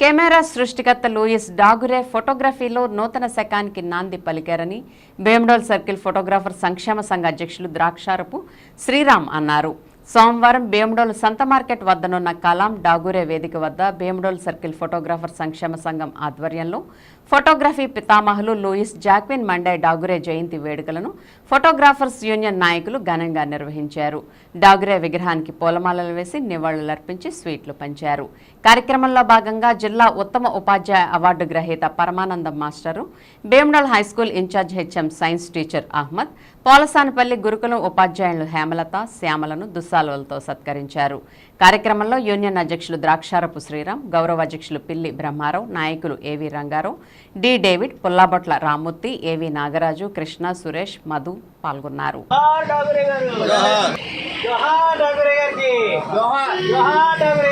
Camera సృష్టికర్త Louis డాగురే ఫోటోగ్రఫీలో నూతన శకానికి నాంది పలికారని భీమడోల్ సర్కిల్ ఫోటోగ్రాఫర్ సంక్షేమ సంఘ అధ్యక్షులు ద్రాక్షారపు శ్రీరామ్ అన్నారు. సోమవారం భీమడోలు సంత మార్కెట్ వద్దనున్న కలాం డాగురే వేదిక వద్ద భీమడోలు సర్కిల్ ఫోటోగ్రాఫర్ సంక్షేమ సంఘం ఆధ్వర్యంలో ఫోటోగ్రఫీ పితామహులు లూయిస్ జాక్విన్ మండే డాగురే జయంతి వేడుకలను ఫోటోగ్రాఫర్స్ యూనియన్ నాయకులు ఘనంగా నిర్వహించారు. డాగురే విగ్రహానికి పూలమాలలు వేసి నివాళులర్పించి స్వీట్లు పంచారు. కార్యక్రమంలో భాగంగా జిల్లా ఉత్తమ ఉపాధ్యాయ అవార్డు గ్రహీత Paramanandam master Bhimadole high school incharge HM science teacher Ahmed Polasanapalli గురుకులం ఉపాధ్యాయులు హేమలత శ్యామలను దుస్సాలులతో సత్కరించారు. కార్యక్రమంలో యూనియన్ అధ్యక్షులు ద్రాక్షారపు శ్రీరామ్ గౌరవ అధ్యక్షులు పిల్లి బ్రహ్మారావు నాయకులు AV Rangarao D David Pullabotla Rammurthy AV Nagaraju Krishna Suresh Madhu పాల్గొన్నారు. జోహార్ డాగరే గారు. జోహార్ డాగరే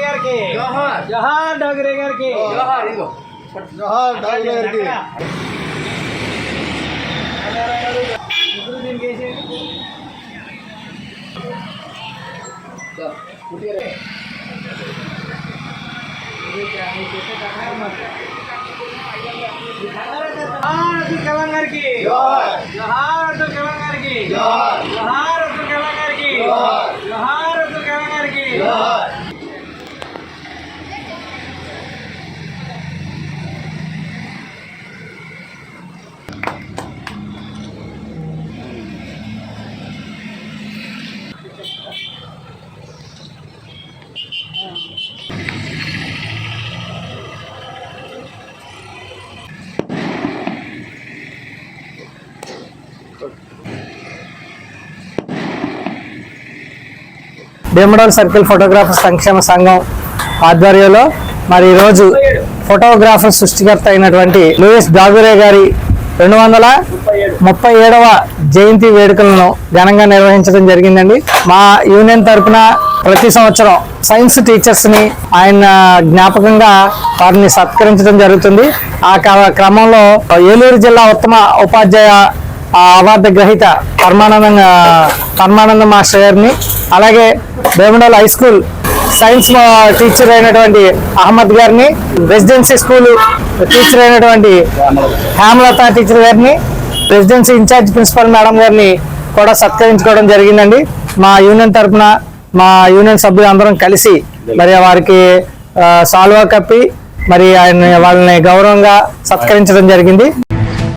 గారికి. జోహార్. డాగరే గారికి. జోహార్ అబ్దుల్ కలాం గారికి జోహార్ అబ్దుల్ కలాం గారికి జోహార్ భీమడోల్ సర్కిల్ ఫోటోగ్రాఫర్ సంక్షేమ సంఘం ఆధ్వర్యంలో మరి ఈరోజు ఫోటోగ్రాఫర్ సృష్టికర్త అయినటువంటి లూయిస్ డాగురే గారి రెండు వందల ముప్పై ఏడవ జయంతి వేడుకలను ఘనంగా నిర్వహించడం జరిగిందండి. మా యూనియన్ తరపున ప్రతి సంవత్సరం సైన్స్ టీచర్స్ని ఆయన జ్ఞాపకంగా వారిని సత్కరించడం జరుగుతుంది. ఆ క్రమంలో ఏలూరు జిల్లా ఉత్తమ ఉపాధ్యాయ ఆ అవార్డు గ్రహీత పరమానంద పరమానంద మాస్టర్ గారిని అలాగే Bhimadole high school science teacher అయినటువంటి అహ్మద్ గారిని రెసిడెన్సీ స్కూల్ టీచర్ అయినటువంటి హేమలత టీచర్ గారిని రెసిడెన్సీ ఇన్ఛార్జ్ ప్రిన్సిపల్ మేడం గారిని కూడా సత్కరించుకోవడం జరిగిందండి. మా యూనియన్ తరపున మా యూనియన్ సభ్యులు అందరం కలిసి మరి వారికి సాల్వా కప్పి మరి ఆయన వాళ్ళని గౌరవంగా సత్కరించడం జరిగింది.